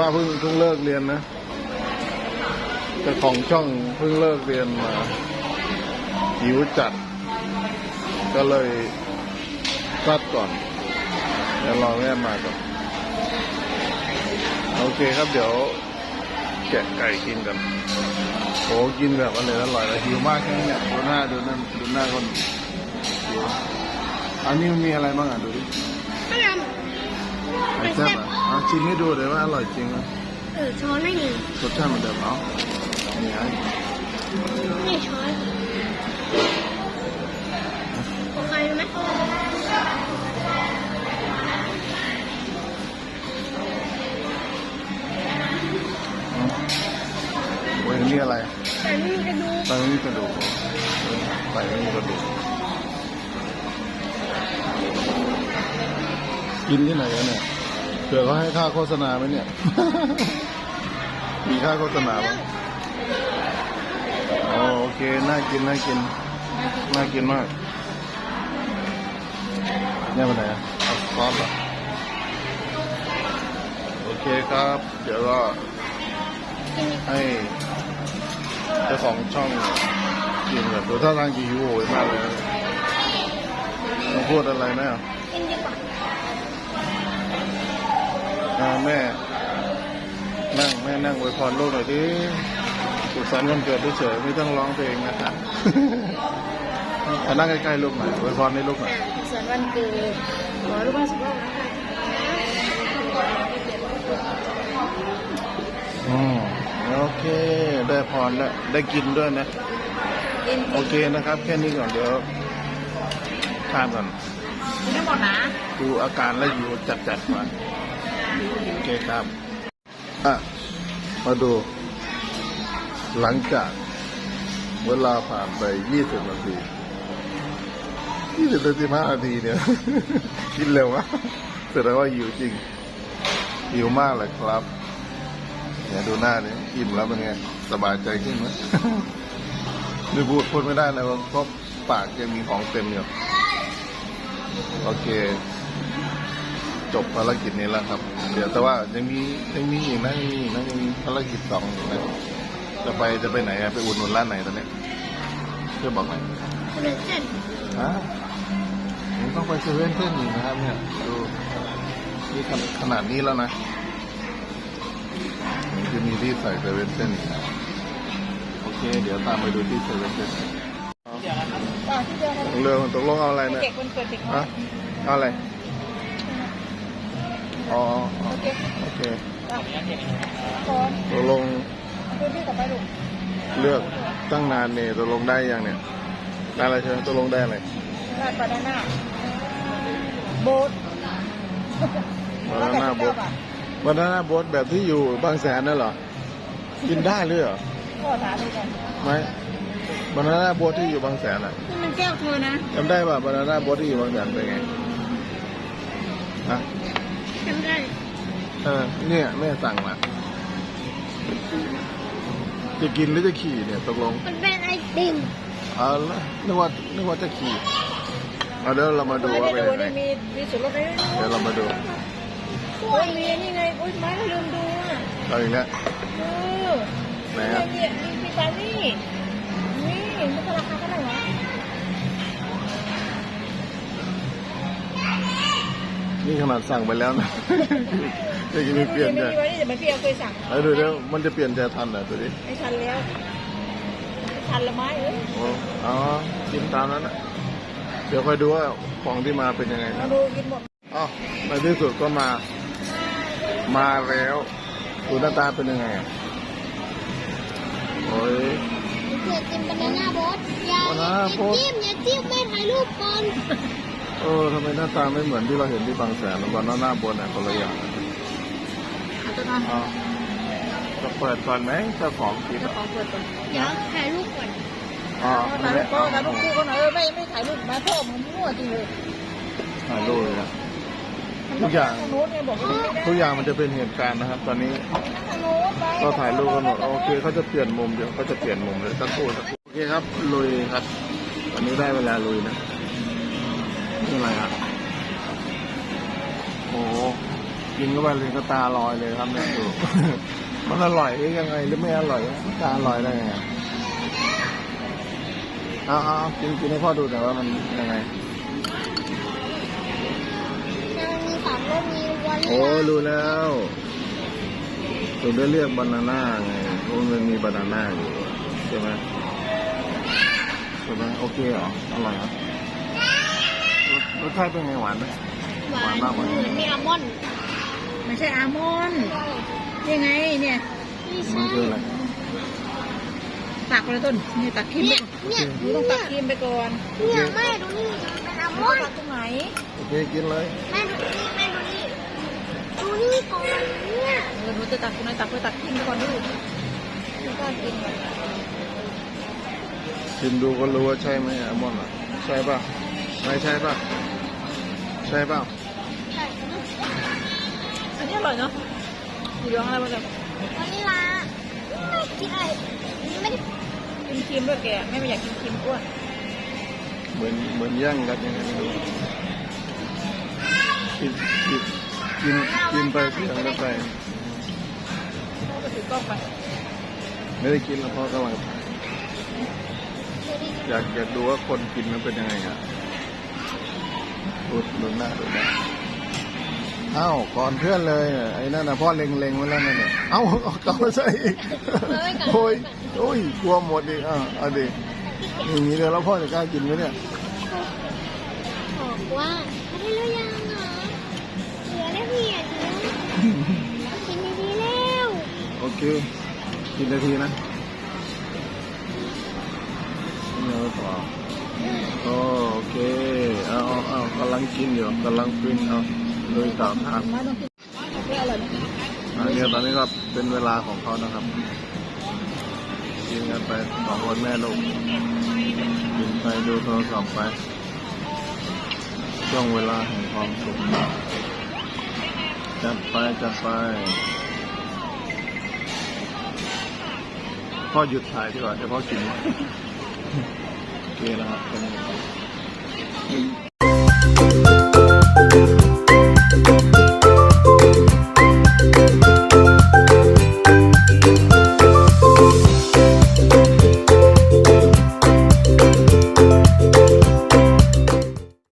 ว่าเพิ่งเพิ่งเลิกเรียนนะแต่ของช่องเพิ่งเลิกเรียนมาหิวจัด ก็เลยซัดก่อนเดี๋ยวรอแม่มาก่อนโอเคครับเดี๋ยวแกะไก่กินกันโหกินแบบอร่อยอร่อยเลยหิวมากแค่นี้เนี่ยดูหน้าดูนั่นดูหน้าคนหิวอันนี้มันมีอะไรบ้างอะดูดิ ไอ้แซ่บอะเอาชิมให้ดูเลยว่าอร่อยจริงไหมำเออช้อนไม่มีรสชาติเหมือนเดิมเนาะนี่ไงนี่ช้อนโอเคไหมโอ้ยนี่อะไรแต่นี่กระดูกไตไม่มีกระดูกไตไม่มีกระดูก กินที่ไหนกันเนี่ยเผื่อเขาให้ค่าโฆษณาไหมเนี่ย มีค่าโฆษณาไหมอ๋อโอเค น่ากิน น่ากิน น่ากินมาก เนี่ยมันไหนอะเอาซอสเหรอโอเคครับ เดี๋ยวก็กินให้เจ้าของช่องกินแบบดูท่าทางจะหิวโหยมากเลยต้องพูดอะไรนะ แม่ นั่งแม่นั่งอวยพรลูกหน่อยดิสุขสันต์วันเกิดเฉยๆไม่ต้องร้องเพลงนะคะอะนั่งใกล้ๆลูกหน่อยอวยพรให้ลูกหน่อยส่วนวันเกิดขอรูปบ้านสุขภาพนะคะอืมโอเค ได้พรแล้วได้กินด้วยนะกินโอเคนะครับ แค่นี้ก่อนเดี๋ยวทานก่อนกินได้หมดนะ ดูอาการแล้วอยู่จัดๆมาโอเคครับอะมาดู หลังจากเวลาผ่านไป20นาที20นาที5นาทีเนี่ย กินเร็วมากแสดงว่าหิวจริงหิวมากเลยครับเนี่ยดูหน้าเนี่ยอิ่มแล้วเป็นไง สบายใจขึ้นไหมไม่พูดพูดไม่ได้เลยเพราะปากยังมีของเต็มอยู่ โอเค จบภารกิจนี้แล้วครับ เดี๋ยวแต่ว่ายังมียังมีอีกนะยังมีอีกนะยังมีภารกิจสองอยู่นะจะไปจะไปไหนอะไปอุดหนุนร้านไหนตอนเนี้ยช่วยบอกหน่อยคนละเส้นฮะผมต้องไปเซเว่นเพื่อนอีกนะครับ เนี่ยดูนี่ขนขนาดนี้แล้วนะนี่คือมีที่ใส่เซเว่นเส้นอีกนะโอเค เดี๋ยวตามไปดูที่เซเว่นเส้นต่อที่เดียวกันตกลงตกลงเอาอะไรเนี่ยเด็กคนเกิดเด็กฮะเอาอะไร อ๋ออ๋อโอเคโอเคช้อนตกลงพื้นที่ต่อไปลูกเลือกตั้งนานเนี่ยตกลงได้ยังเนี่ยได้อะไรใช่ไหมตกลงได้อะไรราดบานาน่าโบ๊ทบานาน่าโบ๊ทบานาน่าโบ๊ทแบบที่อยู่บางแสนนั่นเหรอ กินได้หรือเหรอพ่อถามดูกันไม่บานาน่าโบ๊ทที่อยู่บางแสนอะนี่มันแก้วเธอนะจำได้ป่ะบานาน่าโบ๊ทที่อยู่บางแสนเป็นไง ฮะ จำได้เออเนี่ยแม่สั่งมาจะกินหรือจะขี่เนี่ยตกลงมันเป็นไอติมเอาละนึกว่านึกว่าจะขี่เอาเดี๋ยวเรามาดูว่าเป็นยังไงมีมีส่วนลดได้ด้วยเดี๋ยวเรามาดูโอ้ยมีนี่ไงโอ้ยไม่ลืมดูอะเอาอีกแล้วเออไหนอะนี่มีมีปานี่นี่มันราคา นี่ขนาดสั่งไปแล้วนะยังจะมีเปลี่ยนใจไม่มีไว้นี่เดี๋ยวมันพี่เอาเคยสั่งเอ้ยดูเดี๋ยวมันจะเปลี่ยนใจทันเหรอตัวนี้ไม่ทันแล้วไม่ทันละไม้เอ้ยโอ้อ๋อกินตามนั้นนะเดี๋ยวค่อยดูว่าของที่มาเป็นยังไงมานะดูกินหมดอ๋อในที่สุดก็มา มาแล้วดูหน้าตาเป็นยังไงอะโอ้ย เผื่อกินบานาน่าโบ๊ทอย่า Banana boat จิ้มอย่าจิ้มไม่ถ่ายรูปก่อน เออทำไมหน้าตาไม่เหมือนที่เราเห็นที่บางแสนแล้วก็หน้าหน้าบนอะคนละอย่างเอาตัวนั้นอ๋อจะเปิดก่อนไหมเจ้าของกินเจ้าของเปิดก่อนเดี๋ยวถ่ายรูปก่อนอ๋อถ่ายรูปก่อนถ่ายรูปคู่ก่อนหน่อยเออไม่ไม่ถ่ายรูปมาพ่อมึงมั่วจริงเลยถ่ายรูปเลยนะทุกอย่างทางโน้นเนี่ยบอกว่าไม่ได้ทุกอย่างมันจะเป็นเหตุการณ์นะครับ ตอนนี้ทางโน้นไปก็ถ่ายรูปกันหมดโอเคเขาจะเปลี่ยนมุมเดี๋ยวเขาจะเปลี่ยนมุมเลยสักครู่สักครู่โอเคครับลุยครับวันนี้ได้เวลาลุยนะ นี่อะไรอะโอ้โหกินเข้าไปเลยก็ตาลอยเลยครับเนี่ยดูมันอร่อยหรือยังไงหรือไม่อร่อยตาลอยได้ไงเอาเอาเอากินกินให้พ่อดูหน่อยว่ามันยังไงมันมีสามรสมีวานิโอ้ลารู้แล้วถึงได้เรียกบานาน่าไงเพราะมันมีบานาน่าอยู่ใช่ไหมใช่ไหมโอเคเหรออร่อยเหรอ รสรสชาติเป็นไงหวานไหมหวานหวานมากกว่านี้เหมือนมีอัลมอนด์ไม่ใช่อาร์มอนด์ยังไงเนี่ยไม่มัใช่นคืออะไรตักไปเลยต้นนี่ตักครีมไปเนี่ยก่อนเนี่ยหนูต้องตักครีมไปก่อนเนี่ยแม่ดูนี่มันเป็นอัลหมนูอนด์ตักตรงไหนโอเคกินเลยแม่ดูนี่แม่ดูนี่ดูนี่ก่อนเนี่ยเออหนูจะตักตรงไหนตักไปตักครีมไปก่อนดูหนูก็กินก่อนชิมดูก็รู้ว่าใช่ไหมอัลมอนด์อะใช่ป่ะ ไม่ใช่ป่ะ ใช่ป่ะใช่อันนี้อร่อยเนาะสีเหลืองอะไรวะเนี่ยวานิลาไม่กินอะไรไม่ได้กินครีมด้วยแกแม่ไม่อยากกินครีมอ้วนเหมือนเหมือนย่างกันยังไงไม่รู้กินกินกินกินไปเสียงแล้วไปพ่อก็ถือกล้องไปไม่ได้กินแล้วพ่อกำลังอยากอยากดูว่าคนกินมันเป็นยังไงอะ ดูดูหน้าดูหน้าอ้าวก่อนเพื่อนเลยอะไอ้นั่นนะพ่อเล็งๆไว้แล้วนั่นเนี่ยเอ้าเอากลับมาใส่อีกโอ้ยโอ้ยกลัวหมดอีกอะเอาดิอย่างนี้เลยแล้วพ่อจะกล้ากินไหมเนี่ยบอกว่าไม่ได้เลือกยังเหรอเหลือได้เพียงเดียวกินดีๆแล้วโอเคกินนาทีนะเนื้อเปล่าโอ เอากำลังกินอยู่กำลังฟินเอาเลยต่อครับมางอันนี้ตอนนี้ก็เป็นเวลาของเขานะครับกินกันไปสองคนแม่ลูกกินไปดูโทรศัพท์ไป ช่วงเวลาแห่งความสุขจัดไปจัดไปพ่อหยุดถ่ายดีกว่าเดี๋ยวพ่อกินโอเคนะครับ